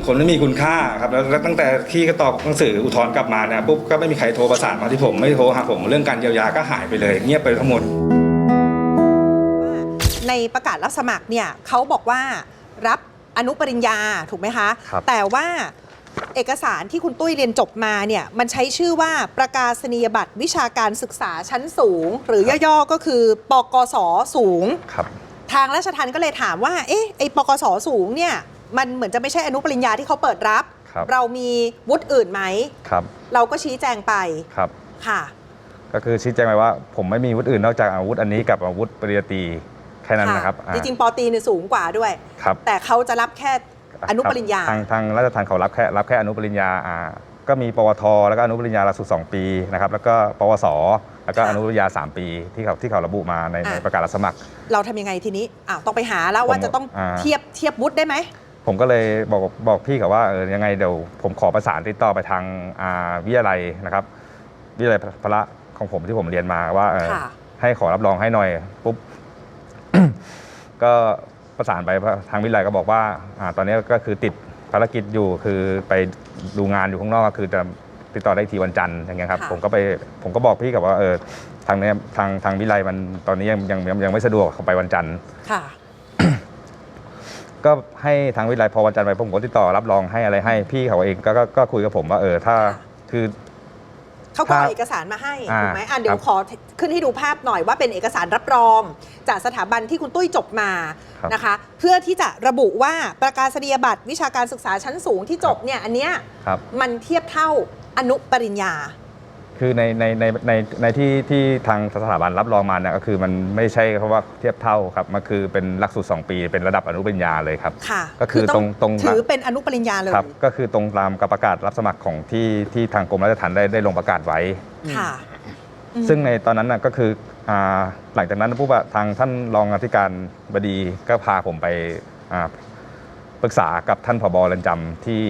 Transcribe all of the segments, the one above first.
มันเหมือนคนไม่มีคุณค่าครับแล้วแล้วตั้งแต่ที่ก็ตอบหนังสืออุทธรณ์กลับมาเนี่ยปุ๊บก็ไม่มีใครโทรประสานมาที่ผมไม่โทรหาผม เรื่องการเยียวยาก็หายไปเลย เงียบไปทั้งหมด ในประกาศรับสมัครเนี่ยเขาบอกว่ารับอนุปริญญาถูกไหมคะ ครับ แต่ว่าเอกสารที่คุณตุ้ยเรียนจบมาเนี่ยมันใช้ชื่อว่าประกาศนียบัตรวิชาการศึกษาชั้นสูง หรือย่อๆก็คือปกศสูง ครับ ทางราชทัณฑ์ก็เลยถามว่า เอ๊ะ ไอ้ปกศสูงเนี่ย มันเหมือนจะไม่ใช่อนุปริญญาที่เขาเปิดรับ ครับเรามีวุฒิอื่นไหม ครับเราก็ชี้แจงไปครับ ค่ะ ก็คือชี้แจงไปว่า ผมไม่มีอาวุธอื่นนอกจากอาวุธอันนี้กับอาวุธปริญญาตรีแค่นั้นนะครับจริงๆปอตรีเนี่ยสูงกว่าด้วยๆครับ แต่เขาจะรับแค่ อนุปริญญา ทางทางราชทัณฑ์เขารับแค่รับแค่อนุปริญญาอ่าก็มีปวท แล้วก็อนุปริญญาหลักสูตร2ปีนะครับ แล้วก็ปวส แล้วก็ค่ะอนุปริญญา 3 ปีที่เขาที่เขาระบุมาในอะ ในประกาศรับสมัคร เราทำยังไงทีนี้อ้าวต้องไปหาแล้วว่าผมจะต้องอ่า เทียบเทียบวุฒิได้ไหม ผมก็เลยบอกบอกพี่เขาว่าเออยังไงเดี๋ยวผมขอประสานติดต่อไปทางอ่าวิทยาลัยนะครับ วิทยาลัยพละของผมที่ผมเรียนมาว่าเออค่ะให้ขอรับรองให้หน่อยปุ๊บก็ประสานไปทางวิทยาลัยก็บอกว่าอาตอนนี้ก็คือติดภารกิจอยู่คือไปดูงานอยู่ข้างนอกก็คือจะติดต่อได้ทีวันจันทร์อย่างเงี้ยครับค่ะผมก็ไปผมก็บอกพี่กับว่าเออทางเนี้ยทางทางวิทยาลัยมันตอนนี้ยังยังยังยังไม่สะดวกเขาไปวันจันทร์ค่ะ ก็ให้ทางวิทยาลัยพอวันจันทร์ไปผมก็ติดต่อรับรองให้อะไรให้พี่เขาเองก็ก็ก็คุยกับผมว่าเออถ้าค่ะคือ เขาก็ครัเอาบเอกสารมาให้อ่าถูกไหมอะเดี๋ยควรับขอขึ้นให้ดูภาพหน่อยว่าเป็นเอกสารรับรอง จากสถาบันที่คุณตุ้ยจบมาครับนะคะ เพื่อที่จะระบุว่าประกาศนียบัตรวิชาการศึกษาชั้นสูงที่จบเนี่ยอันเนี้ยครับ มันเทียบเท่าอนุปริญญา คือในในในในในที่ที่ทางสถาบันรับรองมาเนี่ยก็คือมันไม่ใช่เพราะว่าเทียบเท่าครับมันคือเป็นหลักสูตร2ปี เป็นระดับอนุปริญญาเลยครับค่ะก็คือต้ตรงตรงถือเป็นอนุปริญญาเลยครับก็คือตรงตามกับประกาศรับสมัครของที่ที่ทางกรมราชทัณฑ์ได้ได้ลงประกาศไว้ค่ะอืมซึ่งในตอนนั้นน่ะก็คืออ่าหลังจากนั้นปุ๊บอะทางท่านรองอธิการบดีก็พาผมไปอ่าปรึกษากับท่านผบเรือนจำที่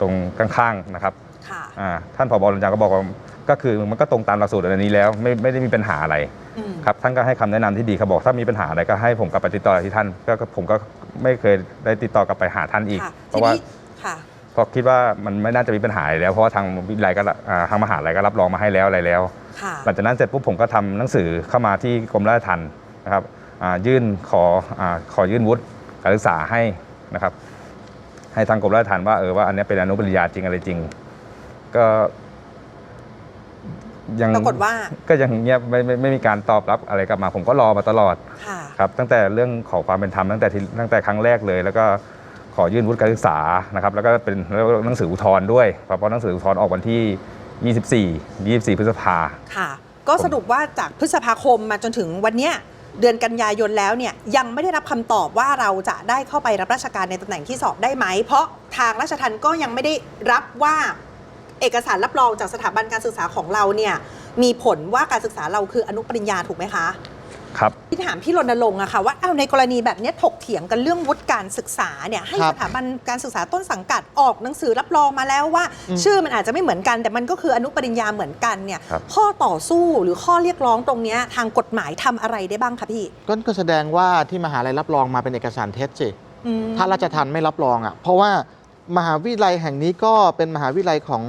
ตรงข้างๆนะครับ ค่ะอ่าท่านผบเรือนจำก็บอกว่าก็คือมันก็ตรงตามหลักสูตรอันนี้แล้วไม่ไม่ได้มีปัญหาอะไรอืมครับท่านก็ให้คำแนะนำที่ดีครับบอกถ้ามีปัญหาอะไรก็ให้ผมกลับไปติดต่อที่ท่านก็ก็ผมก็ไม่เคยได้ติดต่อกลับไปหาท่านอีก ค่ะเพทีราะว่านี้ค่ะ เพราะคิดว่ามันไม่น่าจะมีปัญหาอะไรแล้วเพราะว่าทางวิทยาลัยก็อ่าทางมหาลัยก็รับรองมาให้แล้วอะไรแล้ว ค่ะ หลังจากนั้นเสร็จปุ๊บผมก็ทำหนังสือเข้ามาที่กรมราชทัณฑ์นะครับอ่ายื่นขออาขอยื่นวุฒิการศึกษาให้นะครับ ให้ทางกรมราชทัณฑ์ว่าเออว่าอันเนี้ยเป็นอนุปริญญาจริงอะไรจริง ก็ยังปรากฏว่า ก็ยังเงียบไม่ไม่ไม่มีการตอบรับอะไรกลับมา ผมก็รอมาตลอดค่ะ ครับ ตั้งแต่เรื่องขอความเป็นธรรมตั้งแต่ที่ตั้งแต่ครั้งแรกเลย แล้วก็ขอยื่นวุฒิการศึกษานะครับ แล้วก็เป็นแล้วหนังสืออุทธรณ์ด้วยเพราะหนังสืออุทธรณ์ออกวันที่ 24 24 พฤษภา ค่ะ ก็สรุปว่าจากพฤษภาคมมาจนถึงวันเนี้ยเดือนกันยายนแล้วเนี่ยยังไม่ได้รับคำตอบว่าเราจะได้เข้าไปรับราชการในตำแหน่งที่สอบได้ไหม เพราะทางราชทัณฑ์ก็ยังไม่ได้รับว่า เอกสารรับรองจากสถาบันการศึกษาของเราเนี่ยมีผลว่าการศึกษาเราคืออนุปริญญาถูกไหมคะครับที่ถามพี่รณรงค์อะค่ะว่าอ้าวในกรณีแบบเนี้ยถกเถียงกันเรื่องวุฒิการศึกษาเนี่ยให้ครัสบถาบันการศึกษาต้นสังกัดออกหนังสือรับรองมาแล้วว่าอืมชื่อมันอาจจะไม่เหมือนกัน แต่มันก็คืออนุปริญญาเหมือนกันเนี่ยครับข้อต่อสู้หรือข้อเรียกร้องตรงเนี้ยทางกฎหมายทำอะไรได้บ้างคะพี่ก็ก็แสดงว่าที่มหาลัยรับรองมาเป็นเอกสารเท็จสิอืมถ้าราชทันไม่รับรองอะเพราะว่า มหาวิทยาลัยแห่งนี้ก็เป็นมหาวิทยาลัยของ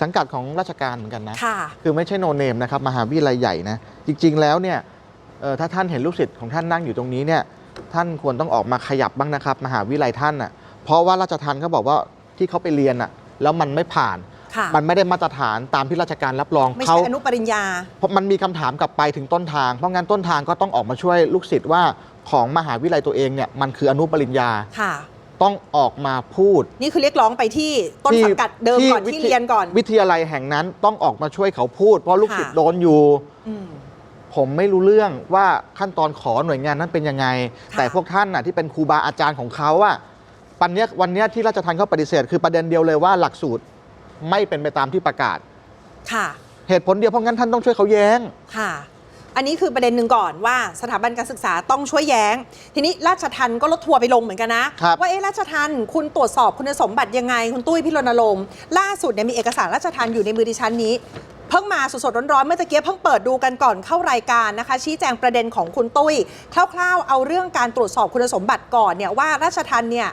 สังกัดของราชการเหมือนกันนะค่ะคือไม่ใช่โนเนมนะครับมหาวิทยาลัยใหญ่นะจริง ๆ แล้วเนี่ยเอ่อถ้าท่านเห็นลูกศิษย์ของท่านนั่งอยู่ตรงนี้เนี่ยท่านควรต้องออกมาขยับบ้างนะครับ มหาวิทยาลัยท่านอะเพราะว่าราชทันเขาบอกว่าที่เขาไปเรียนอะแล้วมันไม่ผ่านค่ะมันไม่ได้มาตรฐานตามที่ราชการรับรองไม่เขาใช่อนุปริญญา เพราะมันมีคำถามกลับไปถึงต้นทาง เพราะงั้นต้นทางก็ต้องออกมาช่วยลูกศิษย์ว่าของมหาวิทยาลัยตัวเองเนี่ยมันคืออนุปริญญาค่ะ ต้องออกมาพูด นี่คือเรียกร้องไปที่ต้นสังกัดเดิมก่อนที่วิทเรียนก่อนวิทยาลัยแห่งนั้นต้องออกมาช่วยเขาพูด เพราะลูกศิษย์ค่ะโดนอยู่ อืม ผมไม่รู้เรื่องว่าขั้นตอนขอหน่วยงานนั้นเป็นยังไง ค่ะแต่พวกท่านน่ะที่เป็นครูบาอาจารย์ของเขาอะปันเนี้ยวันเนี้ยที่ราชทันเขาปฏิเสธคือประเด็นเดียวเลยว่าหลักสูตรไม่เป็นไปตามที่ประกาศ ค่ะ เหตุผลเดียวเพราะงั้นท่านต้องช่วยเขาแย้ง ค่ะ อันนี้คือประเด็นหนึ่งก่อนว่าสถาบันการศึกษาต้องช่วยแย้ง ทีนี้ราชทันก็ลดทัวร์ไปลงเหมือนกันนะครับว่าเอ๊ะราชทันคุณตรวจสอบคุณสมบัติยังไง คุณตุ้ยพี่รณรงค์ล่าสุดเนี่ยมีเอกสารราชทันอยู่ในมือดิฉันนี้เพิ่งมาสดๆร้อนๆเมื่อตะเกียบเพิ่งเปิดดูกันก่อนเข้ารายการนะคะ ชี้แจงประเด็นของคุณตุ้ยคร่าวๆเอาเรื่องการตรวจสอบคุณสมบัติก่อนเนี่ยว่าราชทันเนี่ย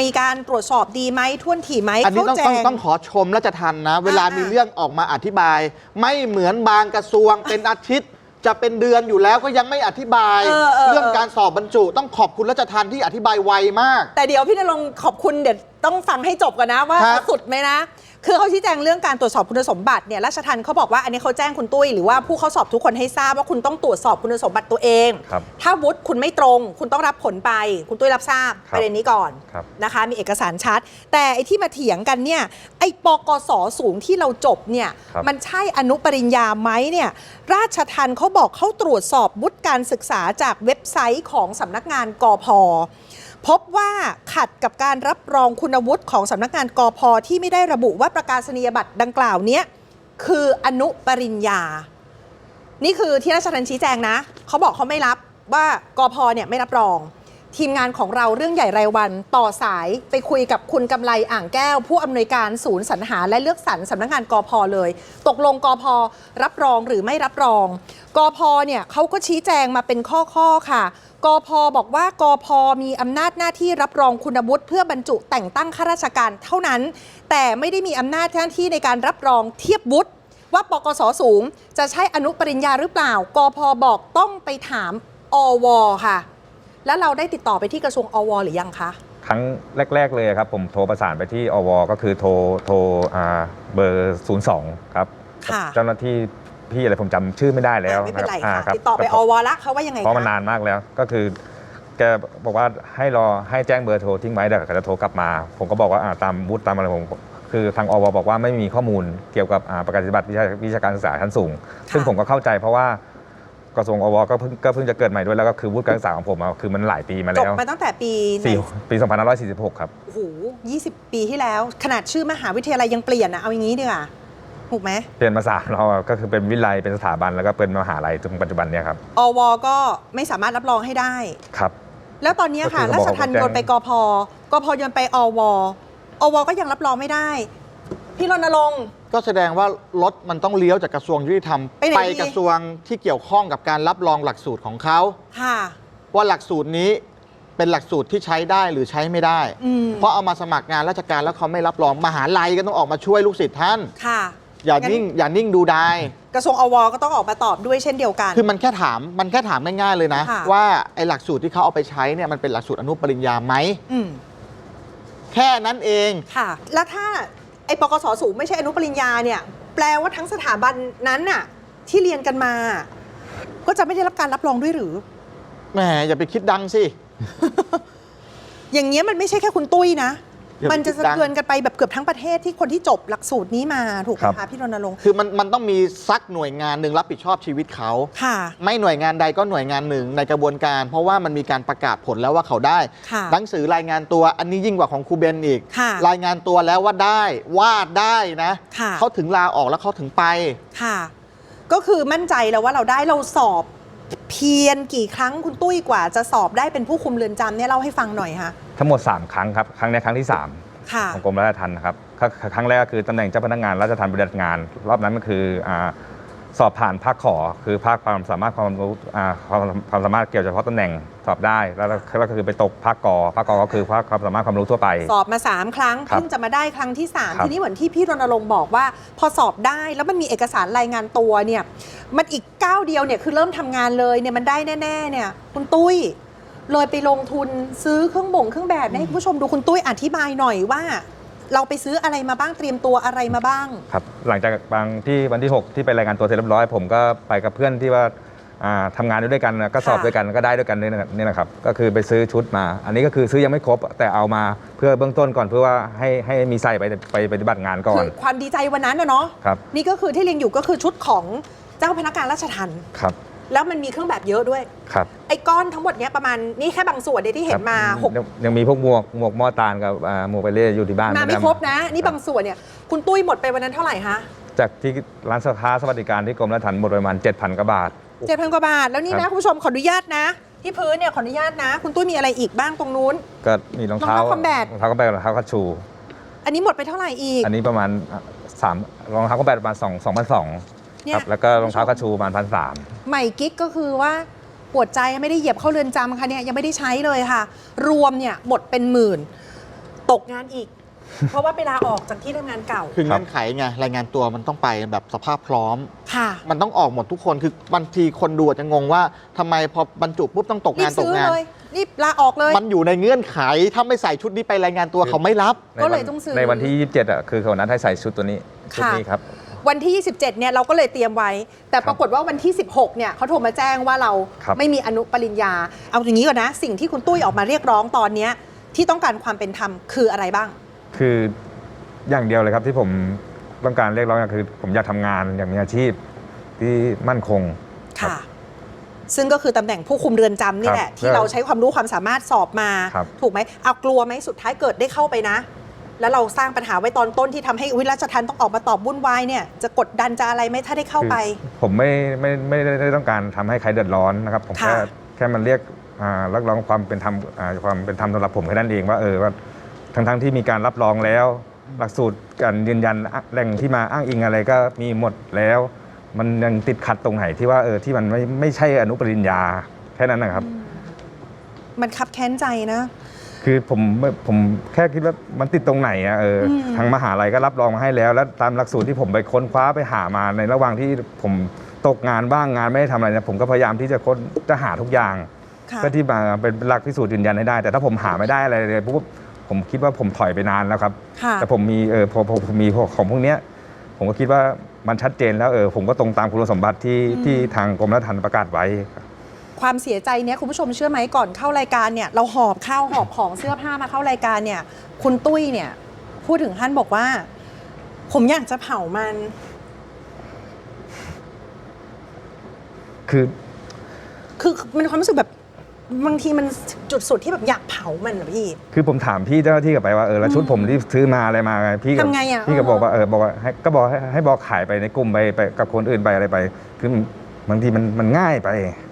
มีการตรวจสอบดีไหมท่วนถี่ไหมอันนี้ต้องเขาแจต้องงต้องขอชมราชทันนะ เวลาอ่ามีมีเรื่องออกมาอธิบาย ไม่เหมือนบางกระทรวงเป็นอาทิตย์ จะเป็นเดือนอยู่แล้วก็ยังไม่อธิบายเออเออเรื่องการสอบบรรจุ ต้องขอบคุณราชทันที่อธิบายไวมาก แต่เดี๋ยวพี่นรงค์ขอบคุณเดี๋ยวต้องฟังให้จบก่อนนะว่าครับเขาสุดไหมนะ คือเขาชี้แจงเรื่องการตรวจสอบคุณสมบัติเนี่ยราชทันเขาบอกว่าอันนี้เขาแจ้งคุณตุ้ยหรือว่าผู้เข้าสอบทุกคนให้ทราบว่าคุณต้องตรวจสอบคุณสมบัติตัวเอง ครับ ถ้าวุฒิคุณไม่ตรง คุณต้องรับผลไป คุณตุ้ยรับทราบครับประเด็นนี้ก่อนครับ นะคะ มีเอกสารชัด แต่ไอ้ที่มาเถียงกันเนี่ยไอ้ปกสสูงที่เราจบเนี่ยครับมันใช่อนุปริญญาไหมเนี่ยราชทันเขาบอกเขาตรวจสอบวุฒิการศึกษาจากเว็บไซต์ของสำนักงานกพ พบว่าขัดกับการรับรองคุณวุฒิของสำนักงานกอพที่ไม่ได้ระบุว่าประกาศนียบัตรดังกล่าวเนี้ยคืออนุปริญญา นี่คือที่ราชทันชี้แจงนะ เขาบอกเขาไม่รับว่ากอพเนี่ยไม่รับรอง ทีมงานของเราเรื่องใหญ่รายวันต่อสายไปคุยกับคุณกำไลอ่างแก้ว ผู้อำนวยการศูนย์สรรหาและเลือกสรรสำนักงานกพเลย ตกลงกพรับรองหรือไม่รับรองกพเนี่ยเขาก็ชี้แจงมาเป็นข้อๆค่ะกพบอกว่ากพมีอำนาจหน้าที่รับรองคุณวุฒิเพื่อบรรจุแต่งตั้งข้าราชการเท่านั้น แต่ไม่ได้มีอำนาจหน้าที่ในการรับรองเทียบวุฒิว่าปกสสูงจะใช้อนุปริญญาหรือเปล่ากพบอกต้องไปถามอวค่ะ แล้วเราได้ติดต่อไปที่กระทรวงอวหรือยังคะ ครั้งแรก ๆ เลยครับผมโทรประสานไปที่อวก็คือโทรโทรอ่าเบอร์ 02 ครับ ค่ะเจ้าหน้าที่พี่อะไรผมจำชื่อไม่ได้แล้วอะไม่เป็นไรอ่าค่ะรับติดต่อไปอวละเขาว่ายังไงเพราะมันคะนานมากแล้วก็คือ แกบอกว่าให้รอให้แจ้งเบอร์โทรทิ้งไว้เดี๋ยวเขาจะโทรกลับมา ผมก็บอกว่าอ่าตามบูธตามอะไรผมคือทางอวบอกว่าไม่มีข้อมูลเกี่ยวกับอ่าประกาศนียบัตรวิชาวิชาการศึกษาชั้นสูง ซึ่งผมก็เข้าใจเพราะว่า กระทรวงอวก็เพิ่งก็เพิ่งจะเกิดใหม่ด้วยแล้วก็คือวุฒิการศึกษาของผมอะคือมันหลายปีมาจบแล้วมาตั้งแต่ปีไหนสี่ปี2546 ครับ โอ้โห20ปีที่แล้ว ขนาดชื่อมหาวิทยาลัยยังเปลี่ยนนะเอาอย่างนี้ดีกว่าถูกไหมเปลี่ยนมาสามเราอะก็คือเป็นวิไลเป็นสถาบันแล้วก็เป็นมหาลัยจนปัจจุบันเนี่ยครับอวก็ไม่สามารถรับรองให้ได้ ครับ แล้วตอนนี้ค่ะก็คือราเขาบอกชทันว่าแจ้งโยนไปกพกพโยนไปอวอวก็ยังรับรองไม่ได้ พี่รณรงค์ ก็แสดงว่ารถมันต้องเลี้ยวจากกระทรวงยุติธรรมไปไหนดี กระทรวงที่เกี่ยวข้องกับการรับรองหลักสูตรของเขา ค่ะ ว่าหลักสูตรนี้เป็นหลักสูตรที่ใช้ได้หรือใช้ไม่ได้ อืม เพราะเอามาสมัครงานราชการแล้วเขาไม่รับรองมหาลัยก็ต้องออกมาช่วยลูกศิษย์ท่าน ค่ะอย่างั้นนิ่งอย่านิ่งดูได้กระทรวงอวก็ต้องออกมาตอบด้วยเช่นเดียวกัน คือมันแค่ถามมันแค่ถามง่ายๆเลยนะ ค่ะ ว่าไอ้หลักสูตรที่เขาเอาไปใช้เนี่ยมันเป็นหลักสูตรอนุปริญญาไหมอืมแค่นั้นเอง ค่ะ แล้วถ้า ไอ้ปกสสูงไม่ใช่อนุปริญญาเนี่ยแปลว่าทั้งสถาบันนั้นน่ะที่เรียนกันมา ก็จะไม่ได้รับการรับรองด้วยหรือ แหมอย่าไปคิดดังสิ อย่างเงี้ยมันไม่ใช่แค่คุณตุ้ยนะอย่าไป มันจะคิดสะดังเทือนกันไปแบบเกือบทั้งประเทศที่คนที่จบหลักสูตรนี้มาถูกไหมครัคะบพี่รณรงค์คือมันมันต้องมีซักหน่วยงานหนึ่งรับผิดชอบชีวิตเขาค่ะ ไม่หน่วยงานใดก็หน่วยงานหนึ่งในกระบวนการ เพราะว่ามันมีการประกาศผลแล้วว่าเขาได้ค่ะหนังสือรายงานตัวอันนี้ยิ่งกว่าของครูเบนอีกค่ะรายงานตัวแล้วว่าได้ว่าได้นะค่ะเขาถึงลาออกแล้วเขาถึงไปค่ะ ก็คือมั่นใจแล้วว่าเราได้เราสอบเพียนกี่ครั้งคุณตุ้ยกว่าจะสอบได้เป็นผู้คุมเรือนจำเนี่ยเล่าให้ฟังหน่อยค่ะ ทั้งหมด 3 ครั้งครับ ครั้งเนี้ยครั้งที่ 3 ค่ะ ของกรมราชทัณฑ์นะครับครั้งครั้งแรกก็คือตำแหน่งเจ้าพนักงานราชทัณฑ์ปฏิบัติงาน รอบนั้นก็คืออ่าสอบผ่านภาคขอ คือภาคความสามารถความรู้อ่าความความสามารถเกี่ยวเฉพาะตำแหน่งสอบได้ แล้วแล้วก็คือไปตกภาคกอภาคกอก็คือภาคความสามารถความรู้ทั่วไป สอบมา 3 ครั้งครับเพิ่งจะมาได้ครั้งที่ ครั3 บ ทีนี้เหมือนที่พี่รณรงค์บอกว่า พอสอบได้แล้วมันมีเอกสารรายงานตัวเนี่ย มันอีกก้าวเดียวเนี่ยคือเริ่มทำงานเลยเนี่ยมันได้แน่ ๆ เนี่ย คุณตุ้ย เลยไปลงทุนซื้อเครื่องบ่งเครื่องแบบเนี่ยให้คุณผู้ชมดูคุณตุ้ยอธิบายหน่อยว่า เราไปซื้ออะไรมาบ้างเตรียมตัวอะไรมาบ้าง ครับหลังจากบางที่วันที่ 6 ที่ไปรายงานตัวเสร็จเรียบร้อย ผมก็ไปกับเพื่อนที่ว่าอ่าทำงานด้วยกันนะก็สอบค่ะ ด้วยกันก็ได้ด้วยกันนี่นะครับนี่นะครับก็คือไปซื้อชุดมา อันนี้ก็คือซื้อยังไม่ครบ แต่เอามาเพื่อเบื้องต้นก่อนเพื่อว่าให้ให้มีใส่ไปไปปฏิบัติงานก่อคืนอความดีใจวันนั้นนะเนาะครับนี่ก็คือที่เรียงอยู่ก็คือชุดของเจ้าพนักงานราชทัณฑ์ ครับ แล้วมันมีเครื่องแบบเยอะด้วย ครับไอ้ก้อนทั้งหมดเนี้ยประมาณนี่แค่บางส่วนเดียวที่เห็นมาครับหก ยังยังมีพวกหมวกหมวกหม้อตาลกับอ่าหมวกไปเล่อยู่ที่บ้านมาไม่ด้ครบนะ นี่บางส่วนเนี่ย คุณตุ้ยหมดไปวันนั้นเท่าไหร่คะจากที่ร้านสค้าสวัสดิการที่กรมราชทัณฑ์หมดประมาณ7,000กว่าบาท เจ็ดพันกว่าบาท แล้วนี่ครันะบคุณผู้ชมขออนุญาตนะ ที่พื้นเนี่ยขออนุญาตนะ คุณตุ้ยมีอะไรอีกบ้างตรงนู้น ก็มีรองเท้ารองเท้า combat รองเท้าคอมแบทรองเท้าคัชชู อันนี้หมดไปเท่าไหร่อีก อันนี้ประมาณอะสามรองเท้าคอมแบทประมาณสองสองพันสอง เนี่คยรับแล้วก็รองเท้าคัชชูประมาณพันสาม ใหม่กิ๊กก็คือว่าปวดใจไม่ได้เหยียบเข้าเรือนจำค่ะเนี่ยยังไม่ได้ใช้เลยค่ะ รวมเนี่ยหมดเป็นหมื่น ตกงานอีก เพราะว่าไปลาออกจากที่ทำงานเก่าคือเงื่อนไขไงรายงานตัวมันต้องไปแบบสภาพพร้อม ค่ะ มันต้องออกหมดทุกคนคือบางทีคนดูอาจจะงงว่าทำไมพอบรรจุปุ๊บต้องตกรีงาบนตกซื้องาน เลยรีบลาออกเลย มันอยู่ในเงื่อนไข ถ้าไม่ใส่ชุดนี้ไปรายงานตัวเขาไม่รับก็เลยในวันต้องซื้อในวันที่ 27อะคือเขานัดให้ใส่ชุดตัวนี้ชุดค่ะ นี้ครับ วันที่ 27 เนี่ยเราก็เลยเตรียมไว้ แต่ปรากฏว่าวันที่ 16 เนี่ยเขาโทรมาแจ้งว่าเราครับไม่มีอนุปริญญา เอาอย่างนี้ก่อนนะ สิ่งที่คุณตุ้ยออกมาเรียกร้องตอนเนี้ยที่ต้องการความเป็นธรรมคืออะไรบ้าง คืออย่างเดียวเลยครับที่ผมต้องการเรียกร้องก็คือ ผมอยากทำงานอย่างมีอาชีพที่มั่นคง ครับค่ะ ซึ่งก็คือตำแหน่งผู้คุมเรือนจำนี่แหละ ครับที่เราใช้ความรู้ความสามารถสอบมา ครับ ถูกไหมเอากลัวไหมสุดท้ายเกิดได้เข้าไปนะ แล้วเราสร้างปัญหาไว้ตอนต้นที่ทำให้วิราชทันต้องออกมาตอบวุ่นวายเนี่ยจะกดดันจะอะไรไหมถ้าได้เข้าไปคือผมไม่ไม่ไม่ได้ต้องการทำให้ใครเดือดร้อนนะครับผมแค่ค่ะแค่มันเรียกอ่ารักร้องความเป็นธรรมอ่าความเป็นธรรมสำหรับผมแค่นั้นเองว่าเออว่าทั้งทั้งๆที่มีการรับรองแล้ว หลักสูตรการยืนยันอะแหล่งที่มาอ้างอิงอะไรก็มีหมดแล้ว มันยังติดขัดตรงไหนที่ว่าเออที่มันไม่ไม่ใช่อนุปริญญาแค่นั้นนะครับ มันคับแค้นใจนะ คือผมผมแค่คิดว่ามันติดตรงไหนอะเอออมทางมหาลัยก็รับรองมาให้แล้ว แล้วตามหลักสูตรที่ผมไปค้นคว้าไปหามาในระหว่างที่ผมตกงานบ้างงานไม่ได้ทำอะไรเนี่ยผมก็พยายามที่จะค้นจะหาทุกอย่างค่ะ เพื่อที่มาเป็นหลักพิสูจน์ยืนยันให้ได้ แต่ถ้าผมหาไม่ได้อะไรเลยปุ๊บผมคิดว่าผมถอยไปนานแล้วครับ ค่ะ แต่ผมมีเออพอพอผมมีพวกของพวกเนี้ยผมก็คิดว่ามันชัดเจนแล้วเออผมก็ตรงตามคุณสมบัติที่อืมที่ทางกรมราชทัณฑ์ประกาศไว้ ความเสียใจเนี้ยคุณผู้ชมเชื่อไหมก่อนเข้ารายการเนี่ยเราหอบข้าวหอบของเสื้อผ้ามาเข้ารายการเนี่ย คุณตุ้ยเนี่ย พูดถึงท่านบอกว่า ผมอยากจะเผามัน คือคือมันความรู้สึกแบบบางทีมันจุดสุดที่แบบอยากเผามันเหรอพี่ คือผมถามพี่เจ้าหน้าที่กลับไปว่าเออแล้วชุดผมที่ซื้อมาอะไรมาไงพี่ก็ทำไงอะ พี่ก็บอกว่าเออบอกว่าให้ก็บอกให้ให้บอกขายไปในกลุ่มไปไปกับคนอื่นไปอะไรไป คือบางทีมันมันง่ายไปอืม